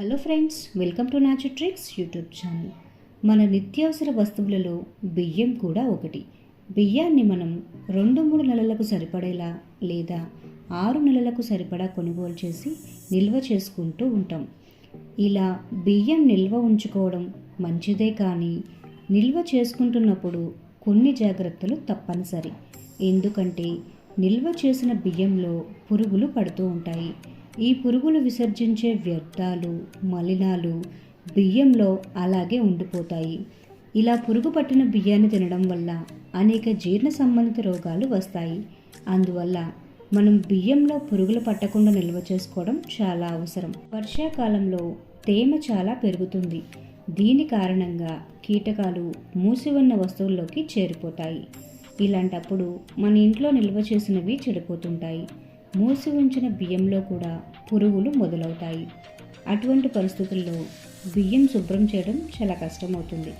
Hello friends welcome to tricks YouTube channel మన నిత్యావసర వస్తువులలో బియ్యం కూడా ఒకటి. బియ్యాన్ని మనం రెండు మూడు నెలలకు సరిపడేలా లేదా ఆరు నెలలకు సరిపడా కొనుగోలు చేసి నిల్వ చేసుకుంటూ ఉంటాం. ఇలా బియ్యం నిల్వ ఉంచుకోవడం మంచిదే కానీ నిల్వ చేసుకుంటున్నప్పుడు కొన్ని జాగ్రత్తలు తప్పనిసరి. ఎందుకంటే నిల్వ చేసిన బియ్యంలో పురుగులు పడుతూ ఉంటాయి. ఈ పురుగులు విసర్జించే వ్యర్థాలు మలినాలు బియ్యంలో అలాగే ఉండిపోతాయి. ఇలా పురుగు పట్టిన బియ్యాన్ని తినడం వల్ల అనేక జీర్ణ సంబంధిత రోగాలు వస్తాయి. అందువల్ల మనం బియ్యంలో పురుగులు పట్టకుండా నిల్వ చేసుకోవడం చాలా అవసరం. వర్షాకాలంలో తేమ చాలా పెరుగుతుంది. దీని కారణంగా కీటకాలు మూసి ఉన్న వస్తువుల్లోకి చేరిపోతాయి. ఇలాంటప్పుడు మన ఇంట్లో నిల్వ చేసినవి చెడిపోతుంటాయి. మూసి ఉంచిన బియ్యంలో కూడా పురుగులు మొదలవుతాయి. అటువంటి పరిస్థితుల్లో బియ్యం శుభ్రం చేయడం చాలా కష్టమవుతుంది.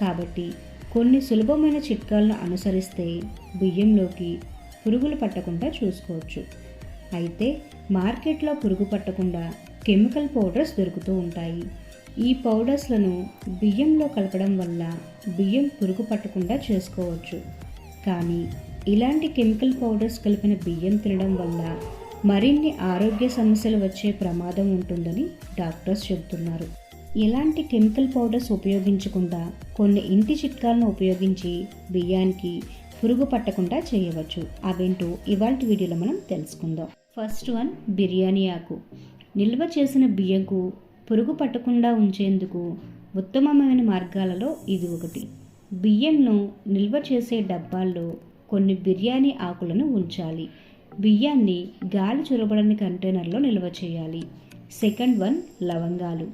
కాబట్టి కొన్ని సులభమైన చిట్కాలను అనుసరిస్తే బియ్యంలోకి పురుగులు పట్టకుండా చూసుకోవచ్చు. అయితే మార్కెట్లో పురుగు పట్టకుండా కెమికల్ పౌడర్స్ దొరుకుతూ ఉంటాయి. ఈ పౌడర్స్లను బియ్యంలో కలపడం వల్ల బియ్యం పురుగు పట్టకుండా చేసుకోవచ్చు. కానీ ఇలాంటి కెమికల్ పౌడర్స్ కలిపిన బియ్యం తినడం వల్ల మరిన్ని ఆరోగ్య సమస్యలు వచ్చే ప్రమాదం ఉంటుందని డాక్టర్స్ చెబుతున్నారు. ఎలాంటి కెమికల్ పౌడర్స్ ఉపయోగించకుండా కొన్ని ఇంటి చిట్కాలను ఉపయోగించి బియ్యానికి పురుగు పట్టకుండా చేయవచ్చు. అవేంటో ఇవాళ వీడియోలో మనం తెలుసుకుందాం. ఫస్ట్ వన్ బిర్యానీ ఆకు. నిల్వ చేసిన బియ్యంకు పురుగు పట్టకుండా ఉంచేందుకు ఉత్తమమైన మార్గాలలో ఇది ఒకటి. బియ్యంను నిల్వ చేసే డబ్బాల్లో కొన్ని బిర్యానీ ఆకులను ఉంచాలి. బియ్యాన్ని గాలి చొరబడని కంటైనర్లో నిల్వ చేయాలి. సెకండ్ వన్ లవంగాలు.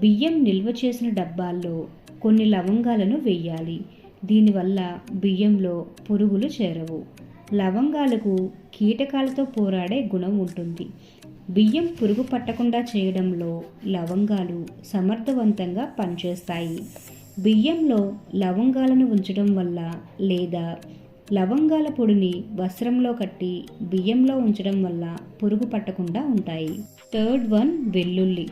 బియ్యం నిల్వ చేసిన డబ్బాల్లో కొన్ని లవంగాలను వేయాలి. దీనివల్ల బియ్యంలో పురుగులు చేరవు. లవంగాలకు కీటకాలతో పోరాడే గుణం ఉంటుంది. బియ్యం పురుగు పట్టకుండా చేయడంలో లవంగాలు సమర్థవంతంగా పనిచేస్తాయి. బియ్యంలో లవంగాలను ఉంచడం వల్ల లేదా లవంగాల పొడిని వస్త్రంలో కట్టి బియ్యంలో ఉంచడం వల్ల పురుగు పట్టకుండా ఉంటాయి. థర్డ్ వన్ వెల్లుల్లి.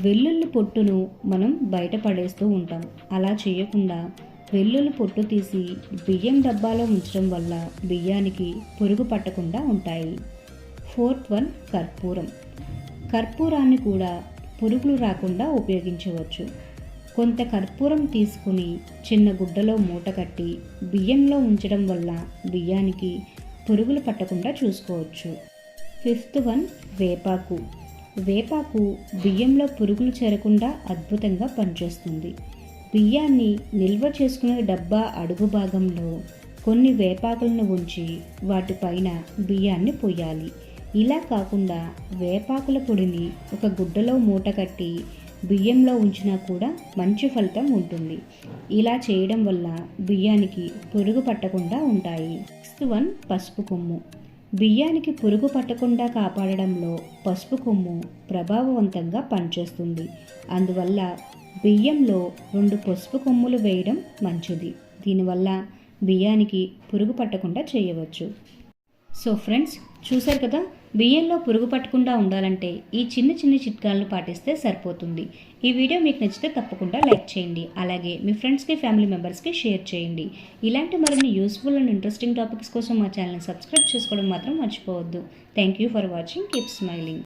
వెల్లుల్లి పొట్టును మనం బయట పడేస్తూ ఉంటాం. అలా చేయకుండా వెల్లుల్లి పొట్టు తీసి బియ్యం డబ్బాలో ఉంచడం వల్ల బియ్యానికి పురుగు పట్టకుండా ఉంటాయి. ఫోర్త్ వన్ కర్పూరం. కర్పూరాన్ని కూడా పురుగులు రాకుండా ఉపయోగించవచ్చు. కొంత కర్పూరం తీసుకుని చిన్న గుడ్డలో మూట కట్టి బియ్యంలో ఉంచడం వల్ల బియ్యానికి పురుగులు పట్టకుండా చూసుకోవచ్చు. ఫిఫ్త్ వన్ వేపాకు. వేపాకు బియ్యంలో పురుగులు చేరకుండా అద్భుతంగా పనిచేస్తుంది. బియ్యాన్ని నిల్వ చేసుకునే డబ్బా అడుగు భాగంలో కొన్ని వేపాకులను ఉంచి వాటిపైన బియ్యాన్ని పొయ్యాలి ఇలా కాకుండా వేపాకుల పొడిని ఒక గుడ్డలో మూట కట్టి బియ్యంలో ఉంచినా కూడా మంచి ఫలితం ఉంటుంది. ఇలా చేయడం వల్ల బియ్యానికి పురుగు పట్టకుండా ఉంటాయి. నెక్స్ట్ వన్ పసుపు కొమ్ము. బియ్యానికి పురుగు పట్టకుండా కాపాడడంలో పసుపు కొమ్ము ప్రభావవంతంగా పనిచేస్తుంది. అందువల్ల బియ్యంలో రెండు పసుపు కొమ్ములు వేయడం మంచిది. దీనివల్ల బియ్యానికి పురుగు పట్టకుండా చేయవచ్చు. సో ఫ్రెండ్స్ చూశారు కదా? బియ్యంలో పురుగు పట్టకుండా ఉండాలంటే ఈ చిన్న చిన్న చిట్కాలను పాటిస్తే సరిపోతుంది. ఈ వీడియో మీకు నచ్చితే తప్పకుండా లైక్ చేయండి. అలాగే మీ ఫ్రెండ్స్కి ఫ్యామిలీ మెంబర్స్కి షేర్ చేయండి. ఇలాంటి మరిన్ని యూస్ఫుల్ అండ్ ఇంట్రెస్టింగ్ టాపిక్స్ కోసం మా ఛానల్ని సబ్స్క్రైబ్ చేసుకోవడం మాత్రం మర్చిపోవద్దు. Thank you for watching. Keep smiling.